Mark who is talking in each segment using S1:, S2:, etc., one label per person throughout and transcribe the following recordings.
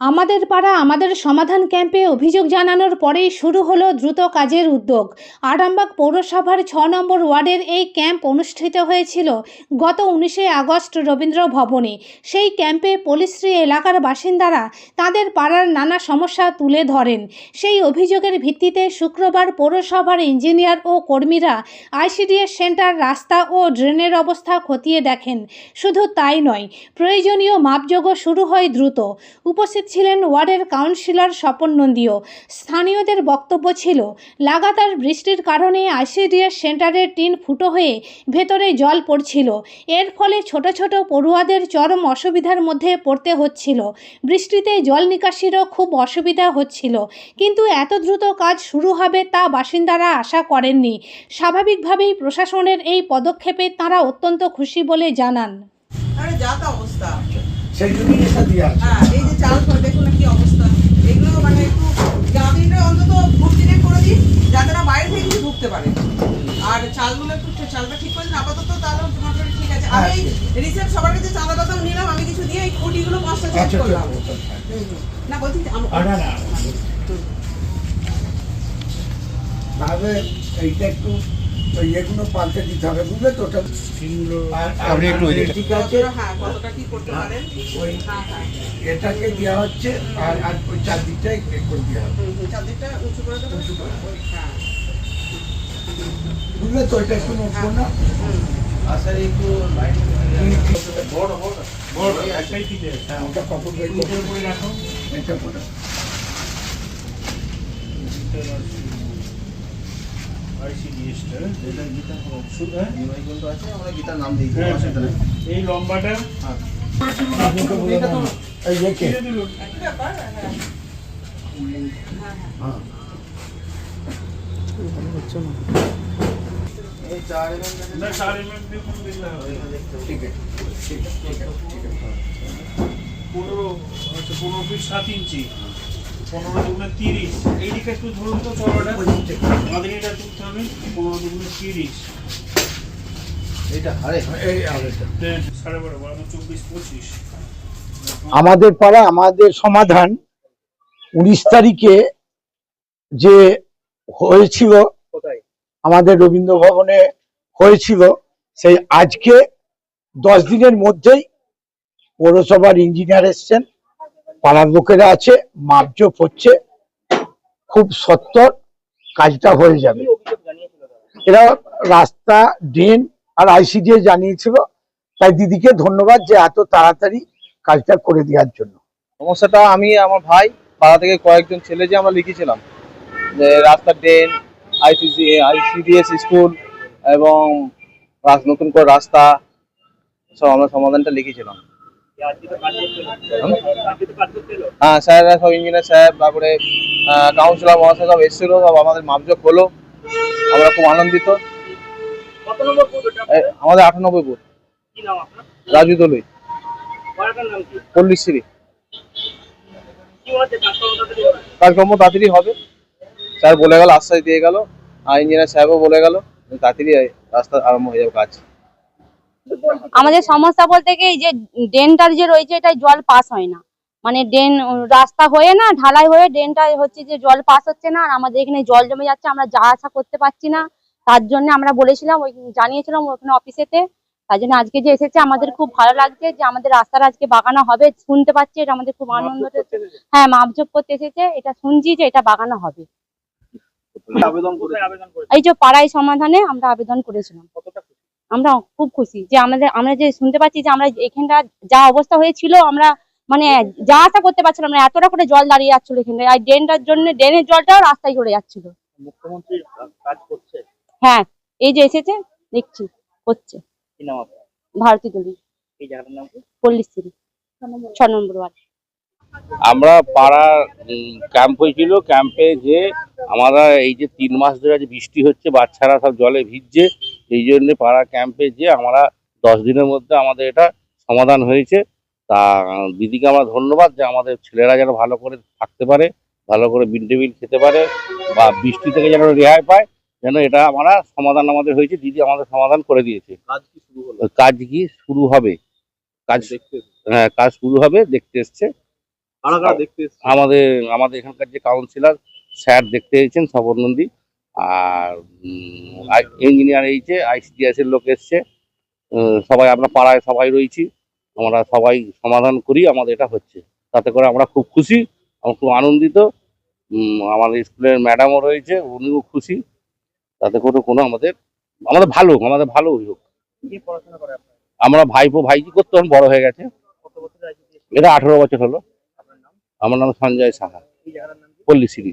S1: আমাদের পাড়া আমাদের সমাধান ক্যাম্পে অভিযোগ জানানোর পরেই শুরু হলো দ্রুত কাজের উদ্যোগ। আরামবাগ পৌরসভার ছ নম্বর ওয়ার্ডের এই ক্যাম্প অনুষ্ঠিত হয়েছিল গত উনিশে আগস্ট রবীন্দ্র ভবনে। সেই ক্যাম্পে পলিশ্রী এলাকার বাসিন্দারা তাদের পাড়ার নানা সমস্যা তুলে ধরেন। সেই অভিযোগের ভিত্তিতে শুক্রবার পৌরসভার ইঞ্জিনিয়ার ও কর্মীরা আইসিডিএস সেন্টার রাস্তা ও ড্রেনের অবস্থা খতিয়ে দেখেন। শুধু তাই নয়, প্রয়োজনীয় মাপযোগও শুরু হয় দ্রুত। উপস্থিত ছিলেন ওয়ার্ডের কাউন্সিলর স্বপন নন্দীও। স্থানীয়দের বক্তব্য ছিল, লাগাতার বৃষ্টির কারণে আইসিডিএস সেন্টারের টিন ফুটো হয়ে ভেতরে জল পড়ছিল। এর ফলে ছোট ছোট পড়ুয়াদের চরম অসুবিধার মধ্যে পড়তে হচ্ছিল। বৃষ্টিতে জল নিকাশিরও খুব অসুবিধা হচ্ছিল। কিন্তু এত দ্রুত কাজ শুরু হবে তা বাসিন্দারা আশা করেননি। স্বাভাবিকভাবেই প্রশাসনের এই পদক্ষেপে তারা অত্যন্ত খুশি বলে জানান।
S2: যা অবস্থা।
S3: সেই জন্যই এটা দিয়ে আছে
S2: হ্যাঁ এই যে চাল ফল দেখুন কি অবস্থা। এগুলো মানে একটু জামিনটা অন্তত ভর্তিনে করে দিন যাতে না বাইরে থেকে কিছু ঢুকতে পারে। আর চালগুলো একটু চালটা ঠিক করে দিন আপাতত তাহলে মোটামুটি ঠিক আছে। আমি রিসেন্ট সবার কাছে চাঁদা টাদাও নিলাম আমি কিছু দিয়ে এই খুঁটিগুলো পাঁচটা
S3: আচ্ছা
S2: করলাম। হুম, হুম। না বলছি
S3: না। তাহলে এইটা একটু ওই ইয়েগুলো পাল্টে দিতে হবে বুঝলে তো? ওটা আর- আর-
S4: আপনি একটু
S3: ঠিক আছে?
S2: হ্যাঁ কতটা কি করতে পারেন?
S3: ওই
S2: হ্যাঁ হ্যাঁ।
S3: এটাকে দেওয়া হচ্ছে আর আর ওই চারদিকটাই করে দেওয়া হবে।
S2: হুম, হুম, চারদিকটা উঁচু করে দেবেন?
S3: উঁচু করে।
S2: হ্যাঁ।
S3: বুঝলে তো এটা একটু নোট করো না
S2: হুম।
S3: হ্যাঁ ওটা কাপড় করে এটা করে
S4: এই লম্বাটা।
S3: এই
S2: হ্যাঁ
S3: হ্যাঁ আছে ঠিক আছে।
S4: পনেরো হচ্ছে পনেরো ফিট সাত ইঞ্চি। পনেরো দুগুণে তিরিশ। এই দিকে একটু ধরুন তো চড়াটা। আমাদের এটা তুলতে হবে পনেরো দুগুণে তিরিশ।
S5: আমাদের পাড়া আমাদের সমাধান উনিশ তারিখে যে হয়েছিল আমাদের রবীন্দ্র ভবনে হয়েছিল সেই আজকে দশ দিনের মধ্যেই পৌরসভার ইঞ্জিনিয়ার এসছেন। পাড়ার লোকেরা আছে মাপজোপ হচ্ছে, খুব সত্তর কাজটা হয়ে যাবে এরা রাস্তা, ড্রেন আর আইসিডিএ জানিয়েছিল, তাই দিদিকে ধন্যবাদ যে এত তাড়াতাড়ি কাজটা করে দেওয়ার জন্য
S6: সমস্যাটা আমি, আমার ভাই, পাড়া থেকে কয়েকজন ছেলে যে আমরা লিখেছিলাম, যে রাস্তার ড্রেন আইসিসি আইসিডিএস স্কুল এবং নতুন করে রাস্তা, সব আমরা সমাধানটা লিখেছিলাম? হ্যাঁ স্যাররা সব ইঞ্জিনিয়ার সাহেব তারপরে কাউন্সিলর মহাশয় সব এসেছিল সব আমাদের মাপজোক হলো। আমরা খুব আনন্দিত। আমাদের আটানব্বই বুথ। রাজু দলুই। পল্লীশ্রী। কাজকর্ম তাড়াতাড়ি হবে। স্যার বলে গেল আশ্বাস দিয়ে গেল। আর ইঞ্জিনিয়ার সাহেবও বলে গেল তাড়াতাড়ি রাস্তা আরম্ভ হয়ে যাবে কাজ।
S7: আমাদের সমস্যা বলতে কি যে ড্রেনটার যে রয়েছে এটাই জল পাস হয় না। মানে ড্রেন রাস্তা হয়ে না ঢালাই হয়ে ড্রেনটা হচ্ছে যে জল পাস হচ্ছে না আর আমাদের এখানে জল জমে যাচ্ছে আমরা যা আসা করতে পারছি না। তার জন্য আমরা বলেছিলাম ওই জানিয়েছিলাম ওখানে অফিসেতে। তার জন্য আজকে যে এসেছে আমাদের খুব ভালো লাগছে যে আমাদের রাস্তার আজকে বাগানো হবে শুনতে পাচ্ছি এটা আমাদের খুব আনন্দ হ্যাঁ মাপজোপ করতে এসেছে এটা শুনছি যে এটা বাগানো হবে। এই যে পাড়ায় সমাধানে আমরা আবেদন করেছিলাম। আমরা খুব খুশি যে আমাদের আমরা যে শুনতে পাচ্ছি যে আমরা এখানটা যা অবস্থা হয়েছিল আমরা মানে যা আশা করতে পারছিলাম না এতটা করে জল দাঁড়িয়ে যাচ্ছিল এখানে আর ড্রেনটার জন্য ড্রেনের জলটাও রাস্তায় চলে যাচ্ছিল।
S6: মুখ্যমন্ত্রী কাজ করছে?
S7: হ্যাঁ এই যে এসেছে দেখছি হচ্ছে।
S6: কি নাম আপনার?
S7: ভারতী দলি
S6: এই জায়গাটার নাম কি?
S7: পল্লীশ্রী ছ নম্বর ওয়ার্ড।
S8: আমরা পাড়ার ক্যাম্প হয়েছিল ক্যাম্পে যে আমরা এই যে তিন মাস ধরে যে বৃষ্টি হচ্ছে বাচ্চারা সব জলে ভিজছে এই জন্য পাড়া ক্যাম্পে যে আমরা দশ দিনের মধ্যে আমাদের এটা সমাধান হয়েছে। তা দিদিকে আমরা ধন্যবাদ যে আমাদের ছেলেরা যেন ভালো করে থাকতে পারে ভালো করে মিড ডে মিল খেতে পারে বা বৃষ্টি থেকে যেন রেহাই পায় যেন এটা আমরা সমাধান আমাদের হয়েছে দিদি আমাদের সমাধান করে দিয়েছে।
S6: কাজ কি শুরু
S8: কাজ কি শুরু হবে? কাজ
S6: দেখতে
S8: হ্যাঁ কাজ শুরু হবে দেখতে এসছে? আমাদের আমাদের এখানকার যে কাউন্সিলর স্যার দেখতে এসেছেন সবর নন্দী আর ইঞ্জিনিয়ার এইছে আইসিডিএস এর লোক এসছে সবাই আমরা পাড়ায় সবাই রয়েছি আমরা সবাই সমাধান করি আমাদের এটা হচ্ছে। তাতে করে আমরা খুব খুশি আমরা খুব আনন্দিত আমাদের স্কুলের ম্যাডামও রয়েছে উনিও খুশি। তাতে করে কোনো আমাদের আমাদের ভালো আমাদের ভালো হোক।
S6: করে
S8: আমরা ভাইপো ভাইজি করতে তখন বড় হয়ে গেছে। এটা আঠেরো বছর হলো। আমার নাম সঞ্জয় সাহা।
S6: কি?
S8: পল্লীশ্রী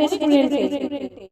S1: রেস্টুরেন্টে